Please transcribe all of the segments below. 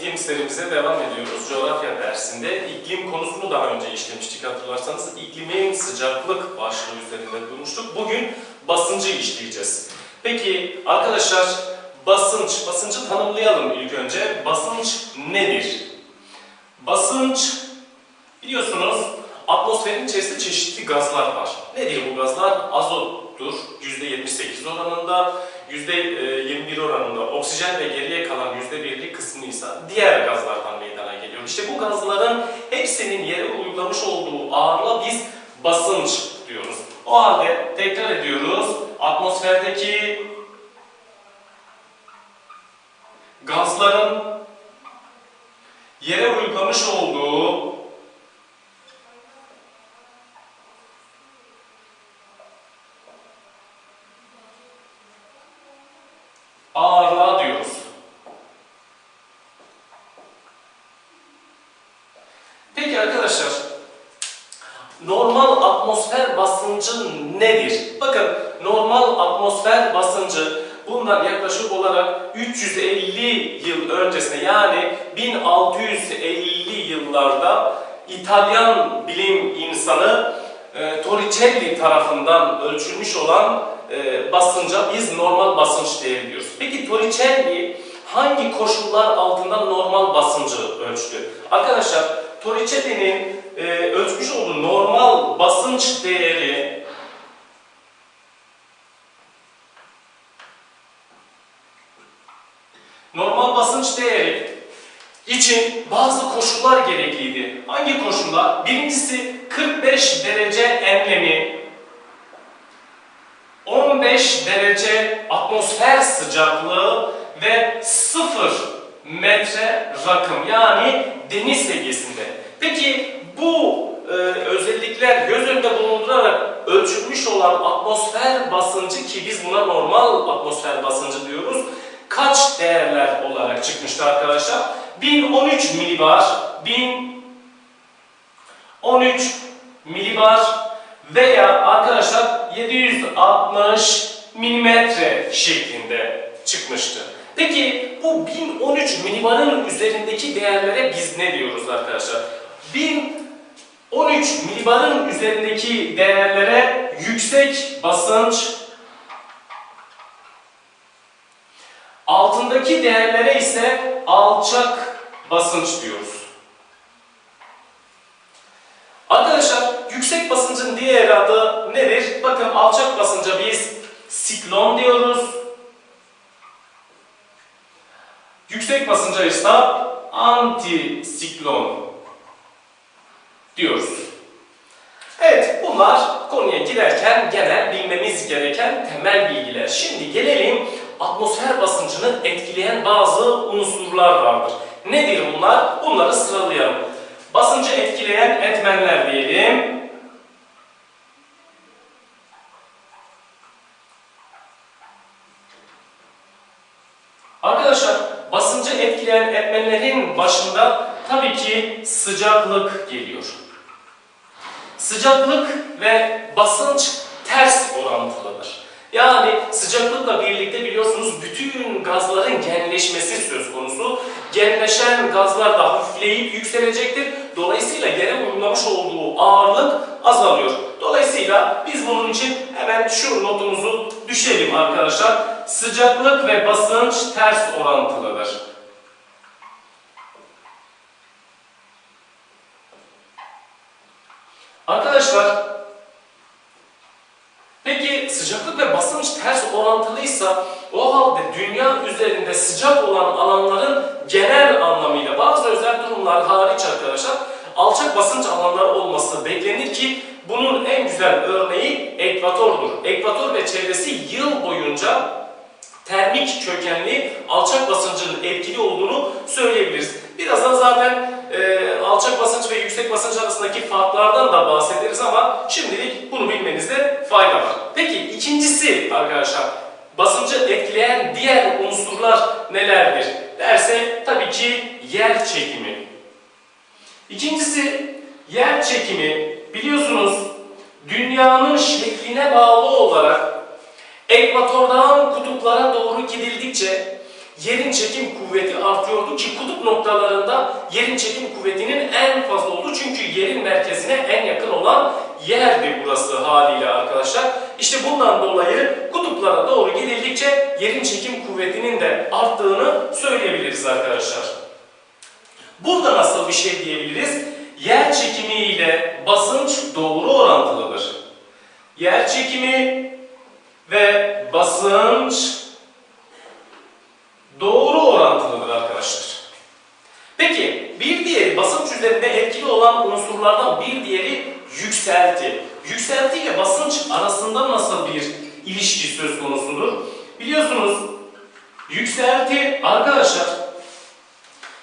iklim serimize devam ediyoruz. Coğrafya dersinde iklim konusunu daha önce işlemiştik hatırlarsanız. iklimin sıcaklık başlığı üzerinde durmuştuk. Bugün basıncı işleyeceğiz. Peki arkadaşlar basınç, basıncı tanımlayalım ilk önce. Basınç nedir? Basınç biliyorsunuz atmosferin içerisinde çeşitli gazlar var. Nedir bu gazlar? Azottur %78 oranında, %21 oranında oksijen ve geriye kalan %1'lik kısmı ise diğer gazlardan meydana geliyor. İşte bu gazların hepsinin yere uygulamış olduğu ağırlığa biz basınç diyoruz. O halde tekrar ediyoruz. Atmosferdeki gazların yere uygulamış olduğu ağırlığa diyoruz. Peki arkadaşlar, normal atmosfer basıncı nedir? Bakın normal atmosfer basıncı bundan yaklaşık olarak 350 yıl öncesine yani 1650 yıllarda İtalyan bilim insanı e, Torricelli tarafından ölçülmüş olan e, basınca biz normal basınç diyebiliyoruz. Peki Torricelli hangi koşullar altında normal basıncı ölçtü? Arkadaşlar Torricelli'nin e, ölçmüş olduğu normal basınç değeri normal basınç değeri için bazı koşullar gerekliydi. Hangi koşullar? Birincisi 45 derece enlemi, 15 derece atmosfer sıcaklığı ve 0 metre rakım yani deniz seviyesinde. Peki bu e, özellikler göz önünde bulundurarak ölçülmüş olan atmosfer basıncı ki biz buna normal atmosfer basıncı diyoruz. Kaç değerler olarak çıkmıştı arkadaşlar? 1013 milibar, 1013 milibar veya arkadaşlar 760 milimetre şeklinde çıkmıştı. Peki bu 1013 milibarın üzerindeki değerlere biz ne diyoruz arkadaşlar? 1013 milibarın üzerindeki değerlere yüksek basınç, altındaki değerlere ise alçak basınç diyoruz. Arkadaşlar yüksek basıncın diğer adı nedir? Bakın alçak basınca biz siklon diyoruz. Yüksek basınca ise antisiklon diyoruz. Evet bunlar konuya girerken genel bilmemiz gereken temel bilgiler. Şimdi gelelim atmosfer basıncını etkileyen bazı unsurlar vardır. Nedir bunlar? Bunları sıralayalım. Basıncı etkileyen etmenler diyelim. Arkadaşlar basıncı etkileyen etmenlerin başında tabii ki sıcaklık geliyor. Sıcaklık ve basınç ters orantılıdır. Yani sıcaklıkla birlikte biliyorsunuz bütün gazların genleşmesi söz konusu. Genleşen gazlar da hafifleyip yükselecektir. Dolayısıyla yere uygulamış olduğu ağırlık azalıyor. Dolayısıyla biz bunun için hemen şu notumuzu düşelim arkadaşlar. Sıcaklık ve basınç ters orantılıdır. Arkadaşlar Peki sıcaklık ve basınç ters orantılıysa o halde dünya üzerinde sıcak olan alanların genel anlamıyla bazı özel durumlar hariç arkadaşlar alçak basınç alanları olması beklenir ki bunun en güzel örneği ekvatordur. Ekvator ve çevresi yıl boyunca termik kökenli alçak basıncın etkili olduğunu söyleyebiliriz. Birazdan zaten e, alçak basınç ve yüksek basınç arasındaki farklardan da bahsederiz ama şimdilik bunu bilmenizde fayda var. Peki ikincisi arkadaşlar basıncı etkileyen diğer unsurlar nelerdir derse tabii ki yer çekimi. İkincisi yer çekimi biliyorsunuz dünyanın şekline bağlı olarak ekvatordan kutuplara doğru gidildikçe yerin çekim kuvveti artıyordu ki kutup noktalarında yerin çekim kuvvetinin en fazla olduğu çünkü yerin merkezine en yakın olan yerdi burası haliyle arkadaşlar. İşte bundan dolayı kutuplara doğru gidildikçe yerin çekim kuvvetinin de arttığını söyleyebiliriz arkadaşlar. Burada nasıl bir şey diyebiliriz? Yer çekimi ile basınç doğru orantılıdır. Yer çekimi ve basınç doğru orantılıdır arkadaşlar. Peki bir diğeri basınç üzerinde etkili olan unsurlardan bir diğeri yükselti. Yükselti ile basınç arasında nasıl bir ilişki söz konusudur? Biliyorsunuz yükselti arkadaşlar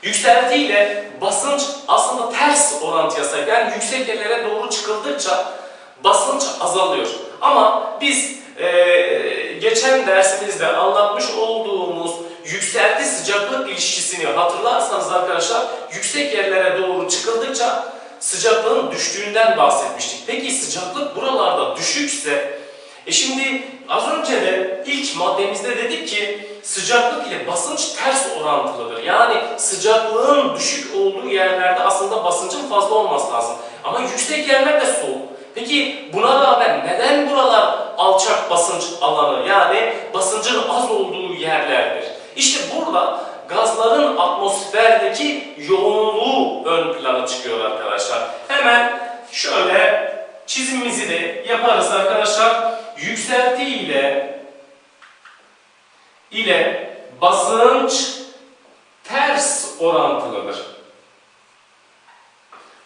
yükselti ile basınç aslında ters orantıya sahip. Yani yüksek yerlere doğru çıkıldıkça basınç azalıyor. Ama biz eee, geçen dersimizde anlatmış olduğumuz yükselti sıcaklık ilişkisini hatırlarsanız arkadaşlar yüksek yerlere doğru çıkıldıkça sıcaklığın düştüğünden bahsetmiştik. Peki sıcaklık buralarda düşükse e şimdi az önce de ilk maddemizde dedik ki sıcaklık ile basınç ters orantılıdır. Yani sıcaklığın düşük olduğu yerlerde aslında basıncın fazla olması lazım. Ama yüksek yerler de soğuk. Peki buna rağmen neden buralar alçak basınç alanı yani basıncın az olduğu yerlerdir? İşte burada gazların atmosferdeki yoğunluğu ön plana çıkıyor arkadaşlar. Hemen şöyle çizimimizi de yaparız arkadaşlar. Yükselti ile ile basınç ters orantılıdır.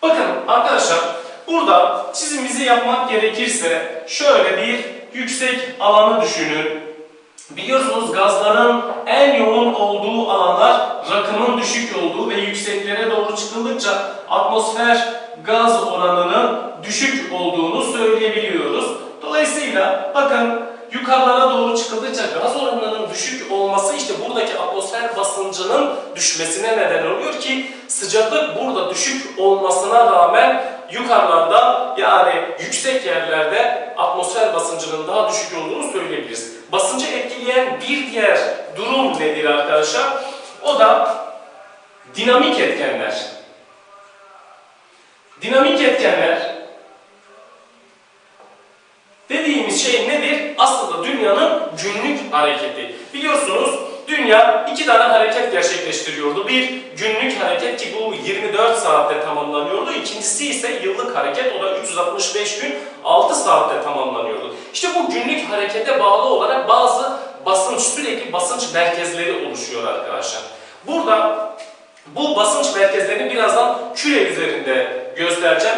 Bakın arkadaşlar burada çizimimizi yapmak gerekirse şöyle bir yüksek alanı düşünün. Biliyorsunuz gazların en yoğun olduğu alanlar rakımın düşük olduğu ve yükseklere doğru çıkıldıkça atmosfer gaz oranının düşük olduğunu söyleyebiliyoruz. Dolayısıyla bakın yukarılara doğru çıkıldıkça gaz oranının düşük olması işte buradaki atmosfer basıncının düşmesine neden oluyor ki sıcaklık burada düşük olmasına rağmen yukarılarda yani yüksek yerlerde atmosfer basıncının daha düşük olduğunu söyleyebiliriz. Basıncı etkileyen bir diğer durum nedir arkadaşlar? O da dinamik etkenler. Dinamik etkenler dediğimiz şey nedir? Aslında dünyanın günlük hareketi. Biliyorsunuz dünya iki tane hareket gerçekleştiriyordu. Bir günlük hareket ki bu 24 saatte tamamlanıyordu. İkincisi ise yıllık hareket o da 365 gün 6 saatte tamamlanıyordu. İşte bu günlük harekete bağlı olarak bazı basınç sürekli basınç merkezleri oluşuyor arkadaşlar. Burada bu basınç merkezlerini birazdan küre üzerinde göstereceğim.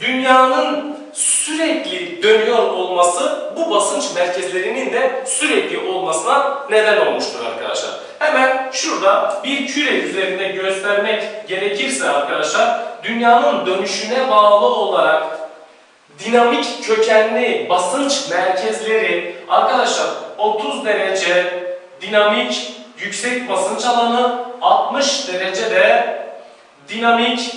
Dünyanın sürekli dönüyor olması bu basınç merkezlerinin de sürekli olmasına neden olmuştur arkadaşlar. Hemen şurada bir küre üzerinde göstermek gerekirse arkadaşlar dünyanın dönüşüne bağlı olarak dinamik kökenli basınç merkezleri arkadaşlar 30 derece dinamik yüksek basınç alanı 60 derecede dinamik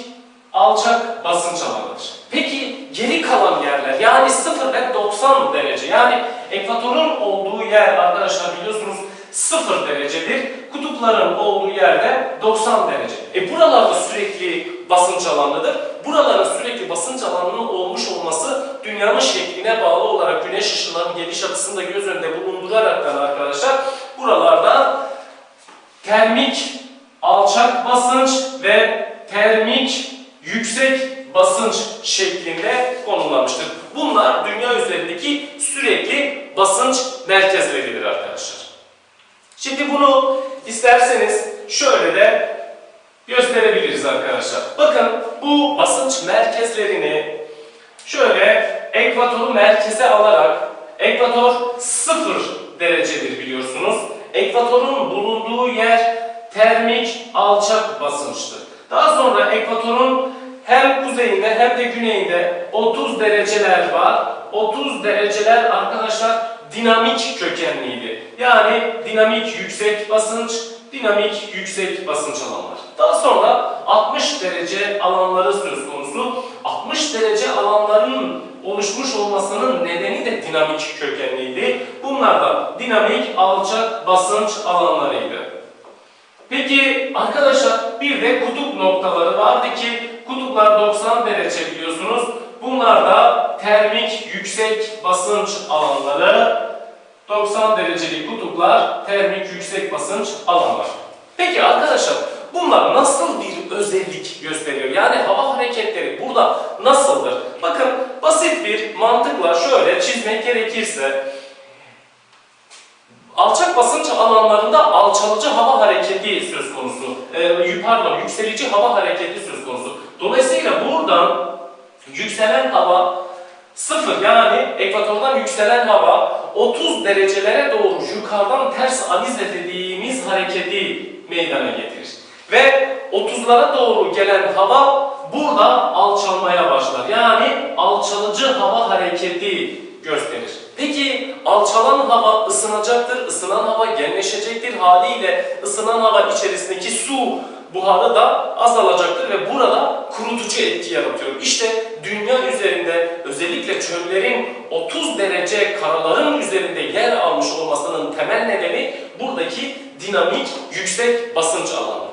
alçak basınç alanıdır. Peki geri kalan yerler yani 0 ve 90 derece yani ekvatorun olduğu yer arkadaşlar biliyorsunuz 0 derecedir. Kutupların olduğu yerde 90 derece. E buralarda sürekli basınç alanıdır. Buraların sürekli basınç alanının olmuş olması dünyanın şekline bağlı olarak güneş ışınlarının geliş açısını da göz önünde bulunduraraktan arkadaşlar buralarda termik alçak basınç ve termik yüksek basınç şeklinde konumlanmıştır. Bunlar dünya üzerindeki sürekli basınç merkezleridir arkadaşlar. Şimdi bunu isterseniz şöyle de gösterebiliriz arkadaşlar. Bakın bu basınç merkezlerini şöyle ekvatoru merkeze alarak ekvator 0 derecedir biliyorsunuz. Ekvatorun bulunduğu yer termik alçak basınçtır. Daha sonra ekvatorun hem kuzeyinde hem de güneyinde 30 dereceler var. 30 dereceler arkadaşlar dinamik kökenliydi. Yani dinamik yüksek basınç, dinamik yüksek basınç alanlar. Daha sonra 60 derece alanları söz konusu. 60 derece alanların oluşmuş olmasının nedeni de dinamik kökenliydi. Bunlar da dinamik alçak basınç alanlarıydı. Peki arkadaşlar bir de kutup noktaları vardı ki kutuplar 90 derece biliyorsunuz. Bunlar da termik yüksek basınç alanları. 90 derecelik kutuplar termik yüksek basınç alanlar. Peki arkadaşlar bunlar nasıl bir özellik gösteriyor? Yani hava hareketleri burada nasıldır? Bakın basit bir mantıkla şöyle çizmek gerekirse alçak basınç alanlarında alçalıcı hava hareketi söz konusu. Ee, pardon, yükselici hava hareketi söz konusu. Dolayısıyla buradan yükselen hava sıfır yani ekvatordan yükselen hava 30 derecelere doğru yukarıdan ters avize dediğimiz hareketi meydana getirir. Ve 30'lara doğru gelen hava burada alçalmaya başlar. Yani alçalıcı hava hareketi gösterir. Peki alçalan hava ısınacaktır, ısınan hava genleşecektir haliyle ısınan hava içerisindeki su buharı da azalacaktır ve burada kurutucu etki yaratıyor. İşte dünya üzerinde özellikle çöllerin 30 derece karaların üzerinde yer almış olmasının temel nedeni buradaki dinamik yüksek basınç alanı.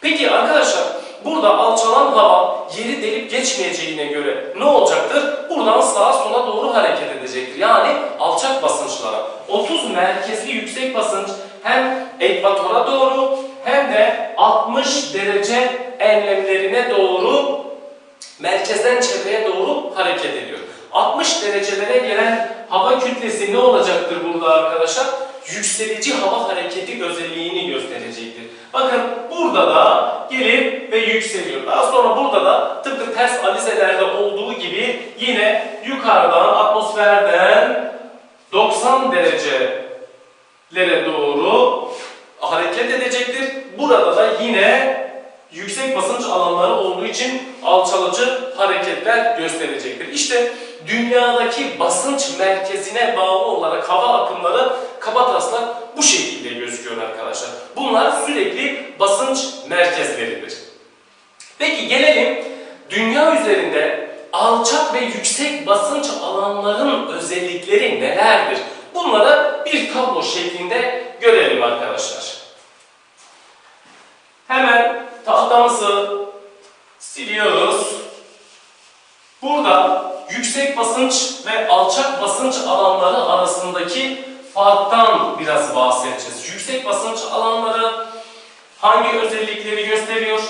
Peki arkadaşlar burada alçalan hava yeri delip geçmeyeceğine göre ne olacaktır? Buradan sağa sola doğru hareket edecektir. Yani alçak basınçlara. 30 merkezli yüksek basınç hem ekvatora doğru hem de 60 derece enlemlerine doğru merkezden çevreye doğru hareket ediyor. 60 derecelere gelen hava kütlesi ne olacaktır burada arkadaşlar? Yükselici hava hareketi özelliğini gösterecektir. Bakın burada da yükseliyor. Daha sonra burada da tıpkı ters alizelerde olduğu gibi yine yukarıdan atmosferden 90 derecelere doğru hareket edecektir. Burada da yine yüksek basınç alanları olduğu için alçalıcı hareketler gösterecektir. İşte dünyadaki basınç merkezine bağlı olarak hava akımları kabataslak bu şekilde gözüküyor arkadaşlar. Bunlar sürekli basınç merkezleridir. Peki gelelim dünya üzerinde alçak ve yüksek basınç alanların özellikleri nelerdir? Bunları bir tablo şeklinde görelim arkadaşlar. Hemen tahtamızı siliyoruz. Burada yüksek basınç ve alçak basınç alanları arasındaki farktan biraz bahsedeceğiz. Yüksek basınç alanları hangi özellikleri gösteriyor?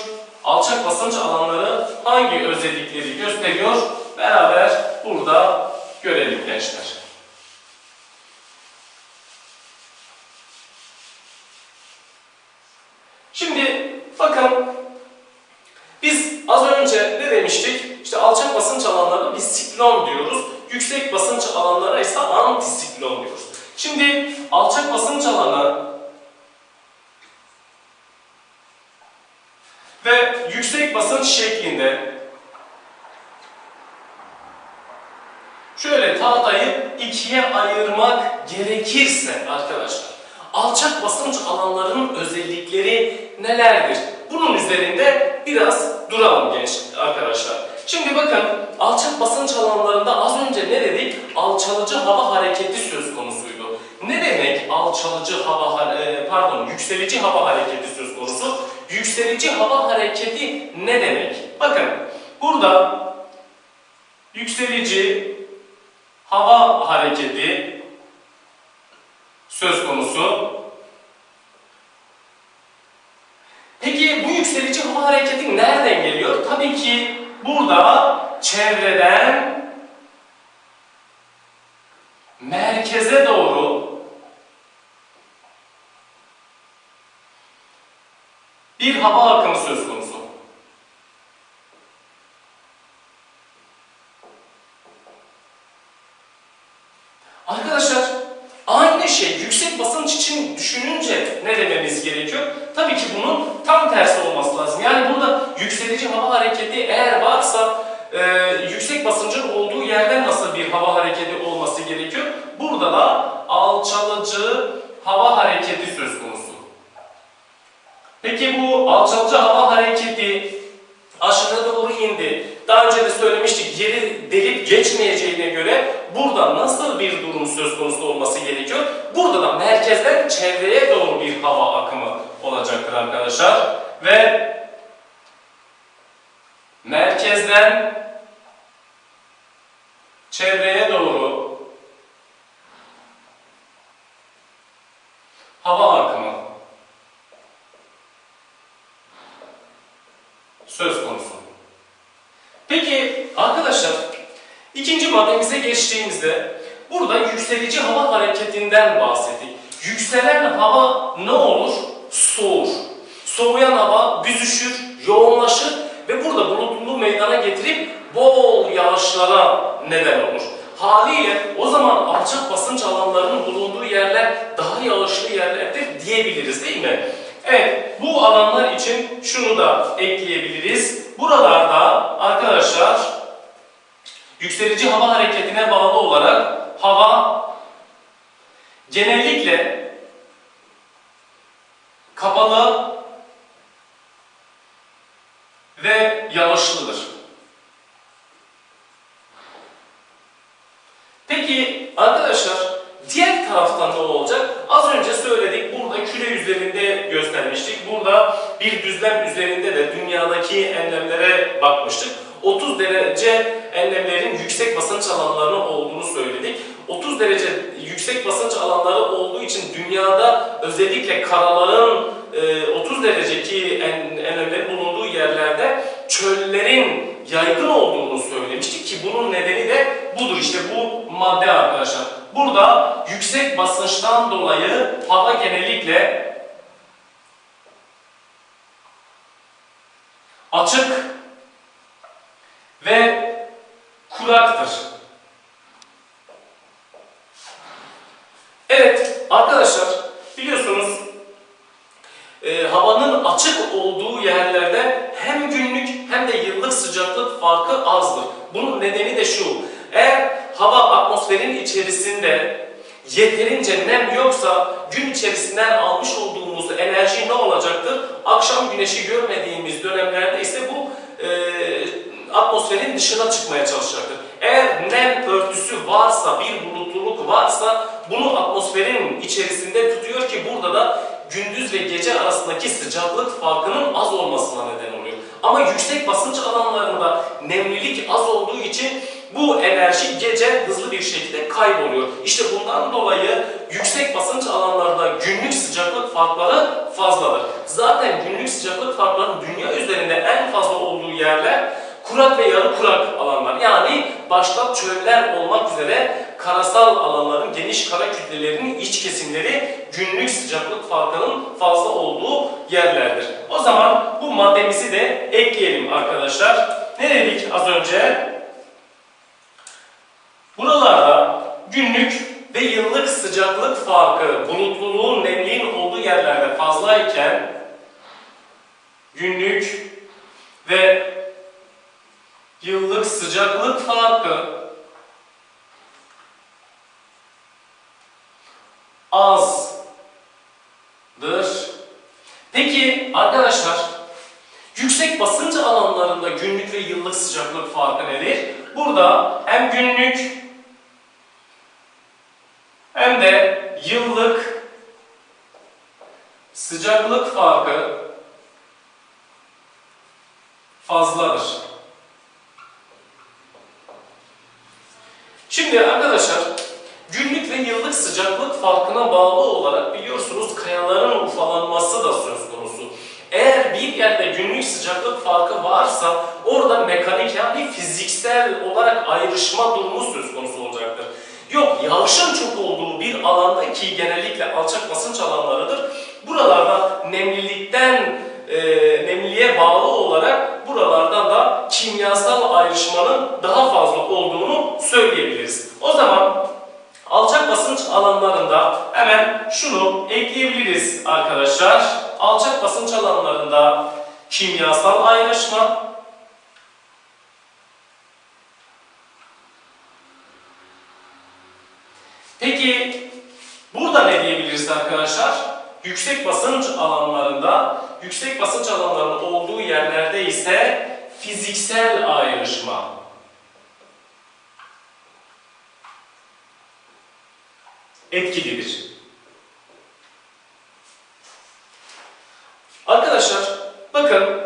Alçak basınç alanları hangi özellikleri gösteriyor? Beraber burada görelim gençler. Şimdi bakın biz az önce ne demiştik? İşte alçak basınç alanlarına biz siklon diyoruz. Yüksek basınç alanlara ise antisiklon diyoruz. Şimdi alçak basınç alanı ve yüksek basınç şeklinde şöyle tahtayı ikiye ayırmak gerekirse arkadaşlar alçak basınç alanlarının özellikleri nelerdir? Bunun üzerinde biraz duralım genç arkadaşlar. Şimdi bakın alçak basınç alanlarında az önce ne dedik? Alçalıcı hava hareketi söz konusuydu. Ne demek alçalıcı hava e, pardon yükselici hava hareketi söz konusu? Yükselici hava hareketi ne demek? Bakın burada yükselici hava hareketi söz konusu. Peki bu yükselici hava hareketi nereden geliyor? Tabii ki burada çevreden merkeze doğru bir hava akımı söz konusu. Arkadaşlar aynı şey yüksek basınç için düşününce ne dememiz gerekiyor? Tabii ki bunun tam tersi olması lazım. Yani burada yükselici hava hareketi eğer varsa e, yüksek basıncın olduğu yerden nasıl bir hava hareketi olması gerekiyor? Burada da alçalıcı hava hareketi söz konusu. Peki bu alçalıcı hava hareketi aşağı doğru indi. Daha önce de söylemiştik yeri delip geçmeyeceğine göre burada nasıl bir durum söz konusu olması gerekiyor? Burada da merkezden çevreye doğru bir hava akımı olacaktır arkadaşlar. Ve merkezden çevreye doğru hava akımı söz konusu. Peki arkadaşlar ikinci maddemize geçtiğimizde burada yükselici hava hareketinden bahsettik. Yükselen hava ne olur? Soğur. Soğuyan hava büzüşür, yoğunlaşır ve burada bulutluluğu meydana getirip bol yağışlara neden olur. Haliyle o zaman alçak basınç alanlarının bulunduğu yerler daha yağışlı yerlerdir diyebiliriz değil mi? Evet, bu alanlar için şunu da ekleyebiliriz. Buralarda arkadaşlar yükselici hava hareketine bağlı olarak hava genellikle kapalı ve yağışlıdır. Peki arkadaşlar diğer taraftan ne olacak? Az önce söyledik burada küre üzerinde göstermiştik. Burada bir düzlem üzerinde de dünyadaki enlemlere bakmıştık. 30 derece enlemlerin yüksek basınç alanlarının olduğunu söyledik. 30 derece yüksek basınç alanları olduğu için dünyada özellikle karaların e, 30 dereceki en, enlemlerin bulunduğu yerlerde çöllerin yaygın olduğunu söylemiştik ki bunun nedeni de budur işte bu madde arkadaşlar. Burada yüksek basınçtan dolayı hava genellikle açık ve kuraktır. Evet arkadaşlar biliyorsunuz e, havanın açık olduğu yerlerde hem günlük hem de yıllık sıcaklık farkı azdır. Bunun nedeni de şu. Eğer hava atmosferin içerisinde yeterince nem yoksa gün içerisinden almış olduğumuz enerji ne olacaktır? Akşam güneşi görmediğimiz dönemlerde ise bu e, atmosferin dışına çıkmaya çalışacaktır. Eğer nem örtüsü varsa, bir bulutluluk varsa bunu atmosferin içerisinde tutuyor ki burada da gündüz ve gece arasındaki sıcaklık farkının az olmasına neden oluyor. Ama yüksek basınç alanlarında nemlilik az olduğu için bu enerji gece hızlı bir şekilde kayboluyor. İşte bundan dolayı yüksek basınç alanlarında günlük sıcaklık farkları fazladır. Zaten günlük sıcaklık farklarının dünya üzerinde en fazla olduğu yerler kurak ve yarı kurak alanlar. Yani başta çöller olmak üzere karasal alanların geniş kara kütlelerinin iç kesimleri günlük sıcaklık farkının fazla olduğu yerlerdir. O zaman bu maddemizi de ekleyelim arkadaşlar. Ne dedik az önce? Buralarda günlük ve yıllık sıcaklık farkı bulutluluğun nemliğin olduğu yerlerde fazlayken günlük ve yıllık sıcaklık farkı azdır. Peki arkadaşlar yüksek basınç alanlarında günlük ve yıllık sıcaklık farkı nedir? Burada hem günlük hem de yıllık sıcaklık farkı fazladır. Şimdi arkadaşlar günlük ve yıllık sıcaklık farkına bağlı olarak biliyorsunuz kayaların ufalanması da söz konusu. Eğer bir yerde günlük sıcaklık farkı varsa orada mekanik yani fiziksel olarak ayrışma durumu söz konusu olacaktır. Yok yağışın çok olduğu bir alanda ki genellikle alçak basınç alanlarıdır. Buralarda nemlilikten e, nemliliğe bağlı olarak buralardan da kimyasal ayrışmanın daha fazla olduğunu söyleyebiliriz. O zaman alçak basınç alanlarında hemen şunu ekleyebiliriz arkadaşlar. Alçak basınç alanlarında kimyasal ayrışma Yüksek basınç alanlarında, yüksek basınç alanlarının olduğu yerlerde ise fiziksel ayrışma. Etkilidir. Arkadaşlar bakın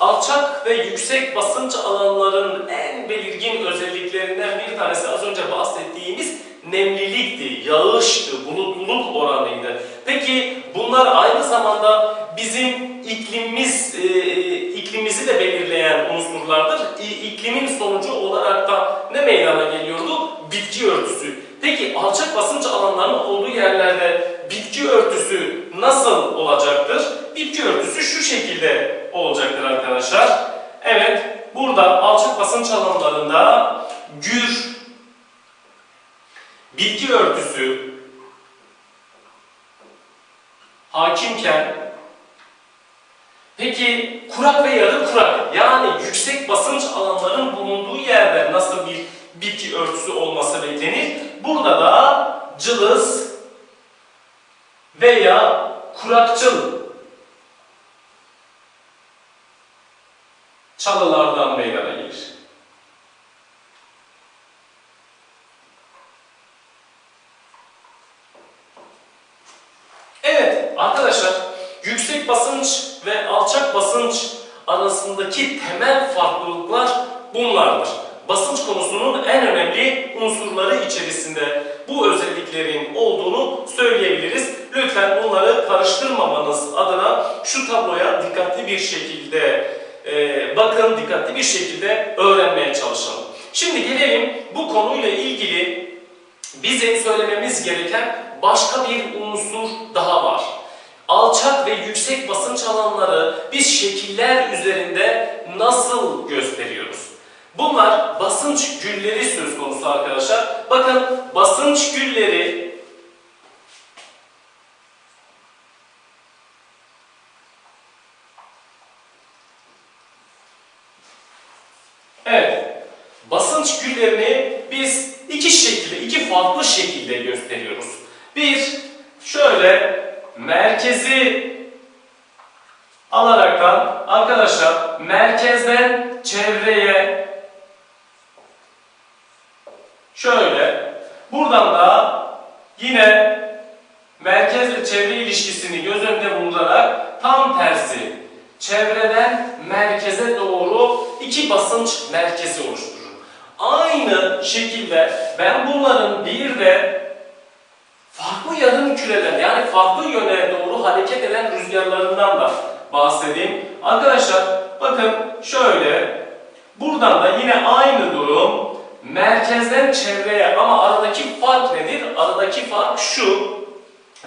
alçak ve yüksek basınç alanların en belirgin özelliklerinden bir tanesi az önce bahsettiğimiz nemlilikti, yağıştı, bulutluluk oranıydı. Peki bunlar aynı zamanda bizim iklimimiz e, iklimimizi de belirleyen unsurlardır. İ- İklimin sonucu olarak da ne meydana geliyordu? Bitki örtüsü. Peki alçak basınç alanlarının olduğu yerlerde bitki örtüsü nasıl olacaktır? Bitki örtüsü şu şekilde olacaktır arkadaşlar. Evet, burada alçak basınç alanlarında gür bitki örtüsü hakimken peki kurak ve yarı kurak yani yüksek basınç alanların bulunduğu yerde nasıl bir bitki örtüsü olması beklenir? Burada da cılız veya kurakçıl çalılardan meydana gelir. Evet arkadaşlar yüksek basınç ve alçak basınç arasındaki temel farklılıklar bunlardır. Basınç konusunun en önemli unsurları içerisinde bu özelliklerin olduğunu söyleyebiliriz. Lütfen bunları karıştırmamanız adına şu tabloya dikkatli bir şekilde e, bakın, dikkatli bir şekilde öğrenmeye çalışalım. Şimdi gelelim bu konuyla ilgili bizim söylememiz gereken başka bir unsur daha var. Alçak ve yüksek basınç alanları biz şekiller üzerinde nasıl gösteriyoruz? Bunlar basınç gülleri söz konusu arkadaşlar. Bakın basınç gülleri Evet. Basınç güllerini biz iki şekilde, iki farklı şekilde gösteriyoruz. Bir, şöyle merkezi alaraktan arkadaşlar merkezden çevreye şöyle buradan da yine merkezle çevre ilişkisini göz önünde bulundurarak tam tersi çevreden merkeze doğru iki basınç merkezi oluşturur. Aynı şekilde ben bunların bir de farklı yarım küreler yani farklı yöne doğru hareket eden rüzgarlarından da bahsedeyim. Arkadaşlar bakın şöyle buradan da yine aynı durum merkezden çevreye ama aradaki fark nedir? Aradaki fark şu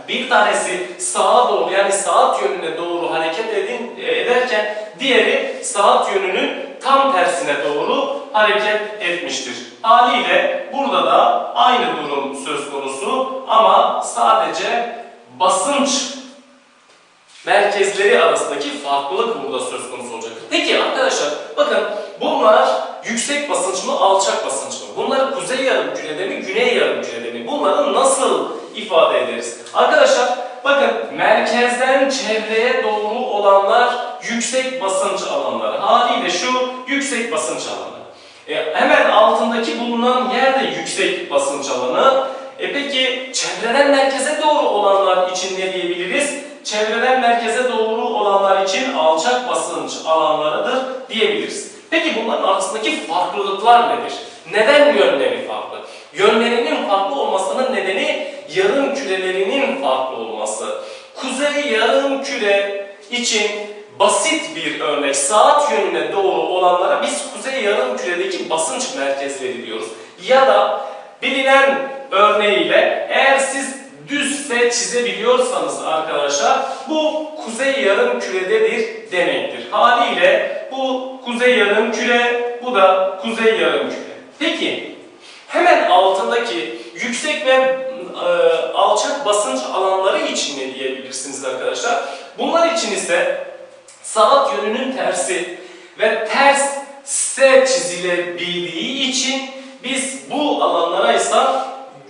bir tanesi sağa doğru yani saat yönüne doğru hareket edin, ederken diğeri saat yönünün tam tersine doğru hareket etmiştir. Haliyle burada da aynı durum söz konusu ama sadece basınç merkezleri arasındaki farklılık burada söz konusu olacaktır. Peki arkadaşlar bakın bunlar yüksek basınç mı alçak basınç mı? Bunları kuzey yarım kürede mi güney yarım kürede mi? Bunları nasıl ifade ederiz? Arkadaşlar bakın merkezden çevreye doğru olanlar yüksek basınç alanları. Haliyle şu yüksek basınç alanı. E, hemen altındaki bulunan yer de yüksek basınç alanı. E peki çevreden merkeze doğru olanlar için ne diyebiliriz? Çevreden merkeze doğru olanlar için alçak basınç alanlarıdır diyebiliriz. Peki bunların arasındaki farklılıklar nedir? Neden yönleri farklı? Yönlerinin farklı olmasının nedeni yarım kürelerinin farklı olması. Kuzey yarım küre için basit bir örnek saat yönüne doğru olanlara biz kuzey yarım küredeki basınç merkezleri diyoruz. Ya da bilinen örneğiyle eğer siz düzse çizebiliyorsanız arkadaşlar bu kuzey yarım kürededir demektir. Haliyle bu kuzey yarım küre, bu da kuzey yarım küre. Peki hemen altındaki yüksek ve e, alçak basınç alanları için ne diyebilirsiniz arkadaşlar? Bunlar için ise saat yönünün tersi ve ters S çizilebildiği için biz bu alanlara ise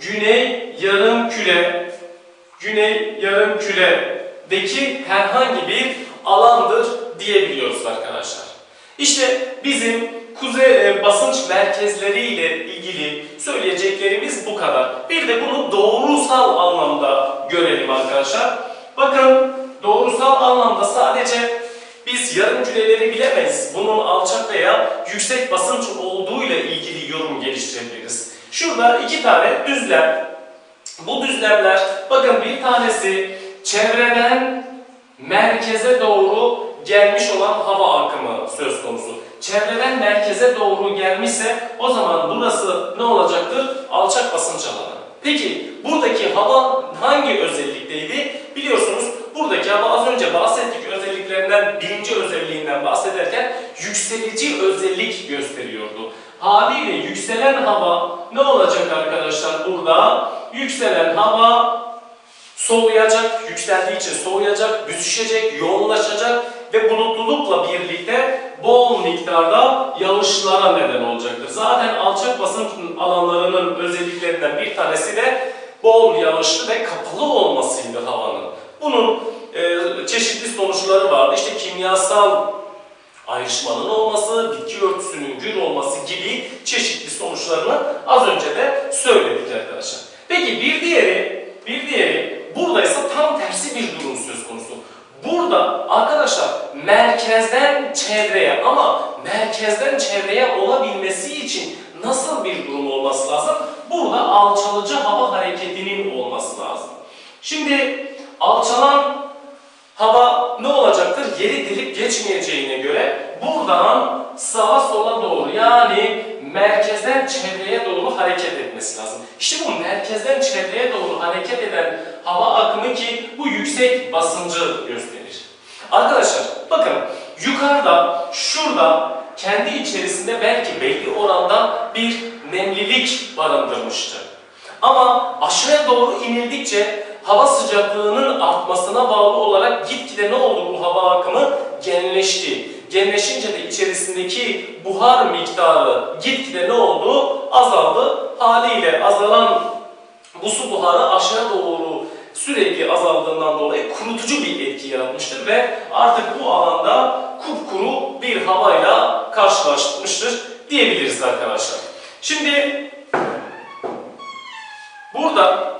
güney yarım küre, güney yarım küredeki herhangi bir alandır diyebiliyoruz arkadaşlar. İşte bizim kuzey e, basınç merkezleri ile ilgili söyleyeceklerimiz bu kadar. Bir de bunu doğrusal anlamda görelim arkadaşlar. Bakın doğrusal anlamda sadece biz yarım küreleri bilemeyiz. Bunun alçak veya yüksek basınç olduğuyla ilgili yorum geliştirebiliriz. Şurada iki tane düzlem. Bu düzlemler bakın bir tanesi çevreden merkeze doğru gelmiş olan hava akımı söz konusu. Çevreden merkeze doğru gelmişse o zaman burası ne olacaktır? Alçak basınç alanı. Peki buradaki hava hangi özellikteydi? Biliyorsunuz buradaki hava az önce bahsettik özelliklerinden birinci özelliğinden bahsederken yükselici özellik gösteriyordu. Haliyle yükselen hava ne olacak arkadaşlar burada? Yükselen hava soğuyacak, yükseldiği için soğuyacak, büzüşecek, yoğunlaşacak ve bulutlulukla birlikte bol miktarda yağışlara neden olacaktır. Zaten alçak basınç alanlarının özelliklerinden bir tanesi de bol yağışlı ve kapalı olmasıydı havanın. Bunun e, çeşitli sonuçları vardı. İşte kimyasal ayrışmanın olması, bitki örtüsünün gür olması gibi çeşitli sonuçlarını az önce de söyledik arkadaşlar. Peki bir diğeri, bir diğeri buradaysa tam tersi bir durum söz konusu. Burada arkadaşlar merkezden çevreye ama merkezden çevreye olabilmesi için nasıl bir durum olması lazım? Burada alçalıcı hava hareketinin olması lazım. Şimdi alçalan hava ne olacaktır? Yeri delip geçmeyeceğine göre buradan sağa sola doğru yani merkezden çevreye doğru hareket etmesi lazım. İşte bu merkezden çevreye doğru hareket eden hava akımı ki bu yüksek basıncı gösterir. Arkadaşlar bakın yukarıda şurada kendi içerisinde belki oranda bir nemlilik barındırmıştı. Ama aşağıya doğru inildikçe hava sıcaklığının artmasına bağlı olarak gitgide ne oldu bu hava akımı? Genleşti. Genleşince de içerisindeki buhar miktarı gitgide ne oldu? Azaldı. Haliyle azalan bu su buharı aşağı doğru sürekli azaldığından dolayı kurutucu bir etki yaratmıştır ve artık bu alanda kupkuru bir havayla karşılaşmıştır diyebiliriz arkadaşlar. Şimdi burada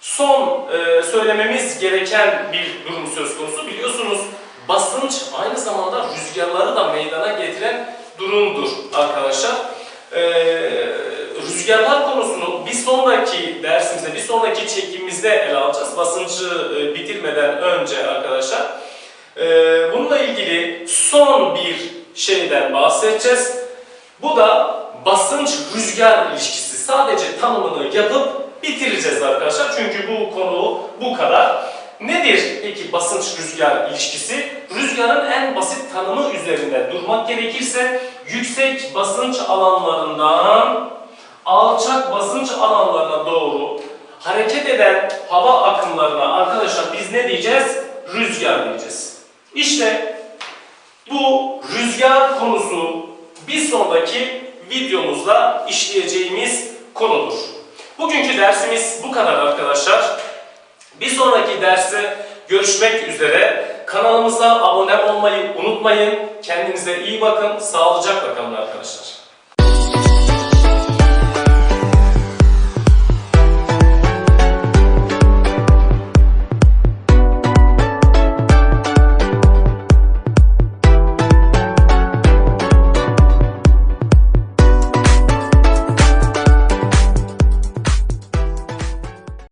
son e, söylememiz gereken bir durum söz konusu. Biliyorsunuz basınç aynı zamanda rüzgarları da meydana getiren durumdur arkadaşlar. E, rüzgarlar konusunu bir sonraki dersimizde, bir sonraki çekimimizde ele alacağız. Basıncı e, bitirmeden önce arkadaşlar. Bununla ilgili son bir şeyden bahsedeceğiz. Bu da basınç rüzgar ilişkisi. Sadece tanımını yapıp bitireceğiz arkadaşlar. Çünkü bu konu bu kadar. Nedir peki basınç rüzgar ilişkisi? Rüzgarın en basit tanımı üzerinde durmak gerekirse yüksek basınç alanlarından alçak basınç alanlarına doğru hareket eden hava akımlarına arkadaşlar biz ne diyeceğiz? Rüzgar diyeceğiz. İşte bu rüzgar konusu bir sonraki videomuzda işleyeceğimiz konudur. Bugünkü dersimiz bu kadar arkadaşlar. Bir sonraki derste görüşmek üzere. Kanalımıza abone olmayı unutmayın. Kendinize iyi bakın. Sağlıcakla kalın arkadaşlar.